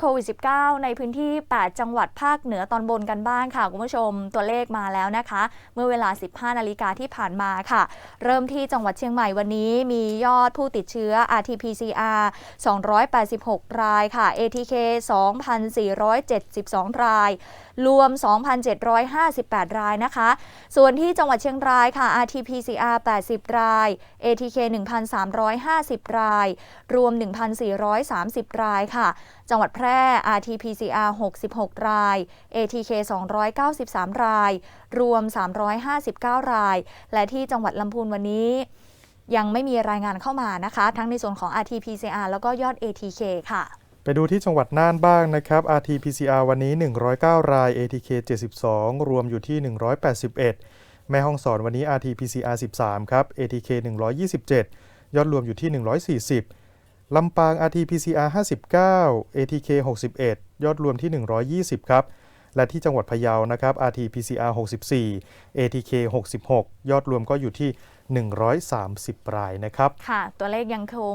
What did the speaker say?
โควิด -19 ในพื้นที่ 8 จังหวัดภาคเหนือตอนบนกันบ้างค่ะ คุณผู้ชมตัวเลขมาแล้วนะคะ เมื่อเวลา 15 นาฬิกาที่ผ่านมาค่ะ เริ่มที่จังหวัดเชียงใหม่วันนี้มียอดผู้ติดเชื้อ RT-PCR 286 รายค่ะ ATK 2,472 ราย รวม 2,758 รายนะคะ ส่วนที่จังหวัดเชียงรายค่ะ RT-PCR 80 ราย ATK 1,350 ราย รวม 1,430 รายค่ะ จังหวัดแพร่ร่ RT-PCR 66 ราย ATK 293 ราย รวม 359 ราย และที่จังหวัดลำพูนวันนี้ยังไม่มีรายงานเข้ามานะคะ ทั้งในส่วนของ RT-PCR แล้วก็ยอด ATK ค่ะ ไปดูที่จังหวัดน่านบ้างนะครับ RT-PCR วันนี้ 109 ราย ATK 72 รวมอยู่ที่ 181 แม่ห้องสอนวันนี้ RT-PCR 13 ครับ ATK 127 ยอดรวมอยู่ที่ 140 ลำปาง RT-PCR 59 ATK 61 ยอดรวมที่ 120 ครับ และที่จังหวัดพะเยานะครับ RT-PCR 64 ATK 66 ยอดรวมก็อยู่ที่ 130 รายนะครับ ค่ะ ตัวเลขยังคง